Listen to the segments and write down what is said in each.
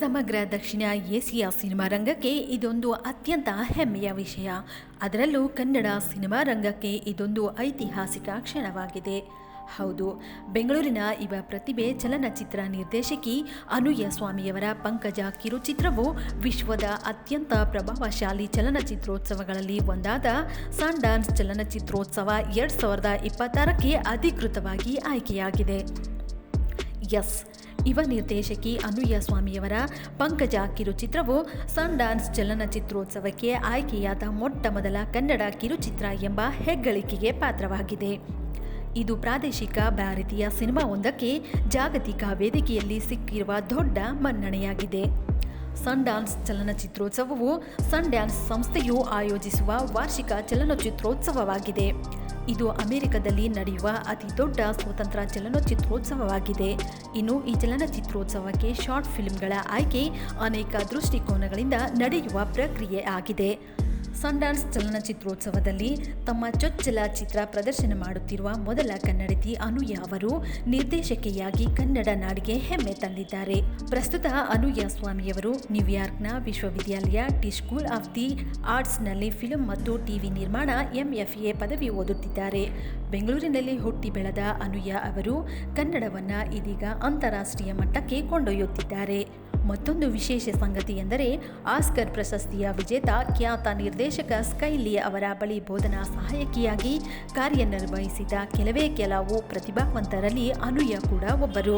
ಸಮಗ್ರ ದಕ್ಷಿಣ ಏಸಿಯಾ ಸಿನಿಮಾ ರಂಗಕ್ಕೆ ಇದೊಂದು ಅತ್ಯಂತ ಹೆಮ್ಮೆಯ ವಿಷಯ. ಅದರಲ್ಲೂ ಕನ್ನಡ ಸಿನಿಮಾ ರಂಗಕ್ಕೆ ಇದೊಂದು ಐತಿಹಾಸಿಕ ಕ್ಷಣವಾಗಿದೆ. ಹೌದು, ಬೆಂಗಳೂರಿನ ಇವ ಪ್ರತಿಭೆ ಚಲನಚಿತ್ರ ನಿರ್ದೇಶಕಿ ಅನುಯ ಸ್ವಾಮಿಯವರ ಪಂಕಜ ಕಿರುಚಿತ್ರವು ವಿಶ್ವದ ಅತ್ಯಂತ ಪ್ರಭಾವಶಾಲಿ ಚಲನಚಿತ್ರೋತ್ಸವಗಳಲ್ಲಿ ಒಂದಾದ ಸನ್ ಡಾನ್ಸ್ ಚಲನಚಿತ್ರೋತ್ಸವ ಎರಡು ಸಾವಿರದ ಇಪ್ಪತ್ತಾರಕ್ಕೆ ಅಧಿಕೃತವಾಗಿ ಆಯ್ಕೆಯಾಗಿದೆ. ಎಸ್ ಯುವ ನಿರ್ದೇಶಕಿ ಅನುಯ ಸ್ವಾಮಿಯವರ ಪಂಕಜ ಕಿರುಚಿತ್ರವು ಸನ್ ಡಾನ್ಸ್ ಚಲನಚಿತ್ರೋತ್ಸವಕ್ಕೆ ಆಯ್ಕೆಯಾದ ಮೊಟ್ಟ ಮೊದಲ ಕನ್ನಡ ಕಿರುಚಿತ್ರ ಎಂಬ ಹೆಗ್ಗಳಿಕೆಗೆ ಪಾತ್ರವಾಗಿದೆ. ಇದು ಪ್ರಾದೇಶಿಕ ಭಾರತೀಯ ಸಿನಿಮಾವೊಂದಕ್ಕೆ ಜಾಗತಿಕ ವೇದಿಕೆಯಲ್ಲಿ ಸಿಕ್ಕಿರುವ ದೊಡ್ಡ ಮನ್ನಣೆಯಾಗಿದೆ. ಸನ್ ಡಾನ್ಸ್ ಚಲನಚಿತ್ರೋತ್ಸವವು ಸನ್ ಡ್ಯಾನ್ಸ್ ಸಂಸ್ಥೆಯು ಆಯೋಜಿಸುವ ವಾರ್ಷಿಕ ಚಲನಚಿತ್ರೋತ್ಸವವಾಗಿದೆ. ಇದು ಅಮೆರಿಕದಲ್ಲಿ ನಡೆಯುವ ಅತಿ ದೊಡ್ಡ ಸ್ವತಂತ್ರ ಚಲನಚಿತ್ರೋತ್ಸವವಾಗಿದೆ. ಇನ್ನು ಈ ಚಲನಚಿತ್ರೋತ್ಸವಕ್ಕೆ ಶಾರ್ಟ್ ಫಿಲ್ಮ್ಗಳ ಆಯ್ಕೆ ಅನೇಕ ದೃಷ್ಟಿಕೋನಗಳಿಂದ ನಡೆಯುವ ಪ್ರಕ್ರಿಯೆ ಆಗಿದೆ. ಸನ್ಡಾನ್ಸ್ ಚಲನಚಿತ್ರೋತ್ಸವದಲ್ಲಿ ತಮ್ಮ ಚೊಚ್ಚಲ ಚಿತ್ರ ಪ್ರದರ್ಶನ ಮಾಡುತ್ತಿರುವ ಮೊದಲ ಕನ್ನಡತಿ ಅನುಯ ಅವರು ನಿರ್ದೇಶಕಿಯಾಗಿ ಕನ್ನಡ ನಾಡಿಗೆ ಹೆಮ್ಮೆ ತಂದಿದ್ದಾರೆ. ಪ್ರಸ್ತುತ ಅನುಯ ಸ್ವಾಮಿಯವರು ನ್ಯೂಯಾರ್ಕ್ನ ವಿಶ್ವವಿದ್ಯಾಲಯ, ಟಿ ಸ್ಕೂಲ್ ಆಫ್ ದಿ ಆರ್ಟ್ಸ್ನಲ್ಲಿ ಫಿಲಂ ಮತ್ತು ಟಿವಿ ನಿರ್ಮಾಣ, ಎಂಎಫ್ಎ ಪದವಿ ಓದುತ್ತಿದ್ದಾರೆ. ಬೆಂಗಳೂರಿನಲ್ಲಿ ಹುಟ್ಟಿ ಬೆಳೆದ ಅನುಯ ಅವರು ಕನ್ನಡವನ್ನು ಇದೀಗ ಅಂತಾರಾಷ್ಟ್ರೀಯ ಮಟ್ಟಕ್ಕೆ ಕೊಂಡೊಯ್ಯುತ್ತಿದ್ದಾರೆ. ಮತ್ತೊಂದು ವಿಶೇಷ ಸಂಗತಿ ಎಂದರೆ ಆಸ್ಕರ್ ಪ್ರಶಸ್ತಿಯ ವಿಜೇತ ಖ್ಯಾತ ನಿರ್ದೇಶಕ ಸ್ಕೈಲಿ ಅವರ ಬಳಿ ಬೋಧನಾ ಸಹಾಯಕಿಯಾಗಿ ಕಾರ್ಯನಿರ್ವಹಿಸಿದ ಕೆಲವೇ ಕೆಲವು ಪ್ರತಿಭಾವಂತರಲ್ಲಿ ಅನುಯ ಕೂಡ ಒಬ್ಬರು.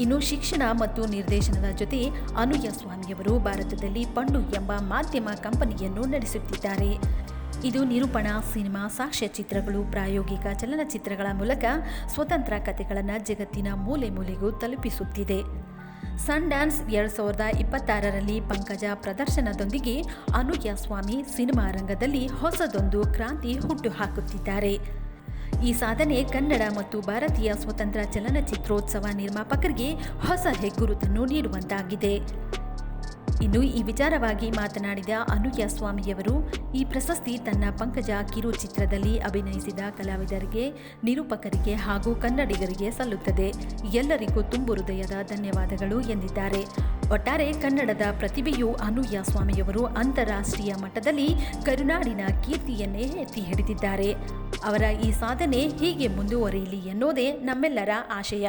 ಇನ್ನು ಶಿಕ್ಷಣ ಮತ್ತು ನಿರ್ದೇಶನದ ಜೊತೆ ಅನುಯ ಸ್ವಾಮಿಯವರು ಭಾರತದಲ್ಲಿ ಪಂಡು ಎಂಬ ಮಾಧ್ಯಮ ಕಂಪನಿಯನ್ನು ನಡೆಸುತ್ತಿದ್ದಾರೆ. ಇದು ನಿರೂಪಣಾ ಸಿನಿಮಾ ಸಾಕ್ಷ್ಯಚಿತ್ರಗಳು, ಪ್ರಾಯೋಗಿಕ ಚಲನಚಿತ್ರಗಳ ಮೂಲಕ ಸ್ವತಂತ್ರ ಕಥೆಗಳನ್ನು ಜಗತ್ತಿನ ಮೂಲೆ ಮೂಲೆಗೂ ತಲುಪಿಸುತ್ತಿದೆ. ಸನ್ ಡ್ಯಾನ್ಸ್ ಎರಡು ಸಾವಿರದ ಇಪ್ಪತ್ತಾರರಲ್ಲಿ ಪಂಕಜ ಪ್ರದರ್ಶನದೊಂದಿಗೆ ಅನುಯ ಸ್ವಾಮಿ ಸಿನಿಮಾ ರಂಗದಲ್ಲಿ ಹೊಸದೊಂದು ಕ್ರಾಂತಿ ಹುಟ್ಟುಹಾಕುತ್ತಿದ್ದಾರೆ. ಈ ಸಾಧನೆ ಕನ್ನಡ ಮತ್ತು ಭಾರತೀಯ ಸ್ವತಂತ್ರ ಚಲನಚಿತ್ರೋತ್ಸವ ನಿರ್ಮಾಪಕರಿಗೆ ಹೊಸ ಹೆಗ್ಗುರುತನ್ನು ನೀಡುವಂತಾಗಿದೆ. ಇನ್ನು ಈ ವಿಚಾರವಾಗಿ ಮಾತನಾಡಿದ ಅನುಯ ಸ್ವಾಮಿಯವರು, ಈ ಪ್ರಶಸ್ತಿ ತನ್ನ ಪಂಕಜ ಕಿರು ಚಿತ್ರದಲ್ಲಿ ಅಭಿನಯಿಸಿದ ಕಲಾವಿದರಿಗೆ, ನಿರೂಪಕರಿಗೆ ಹಾಗೂ ಕನ್ನಡಿಗರಿಗೆ ಸಲ್ಲುತ್ತದೆ. ಎಲ್ಲರಿಗೂ ತುಂಬು ಹೃದಯದ ಧನ್ಯವಾದಗಳು ಎಂದಿದ್ದಾರೆ. ಒಟ್ಟಾರೆ ಕನ್ನಡದ ಪ್ರತಿಭೆಯು ಅನುಯ ಸ್ವಾಮಿಯವರು ಅಂತಾರಾಷ್ಟ್ರೀಯ ಮಟ್ಟದಲ್ಲಿ ಕರುನಾಡಿನ ಕೀರ್ತಿಯನ್ನೇ ಎತ್ತಿ ಹಿಡಿದಿದ್ದಾರೆ. ಅವರ ಈ ಸಾಧನೆ ಹೀಗೆ ಮುಂದುವರಿಯಲಿ ಎನ್ನುವುದೇ ನಮ್ಮೆಲ್ಲರ ಆಶಯ.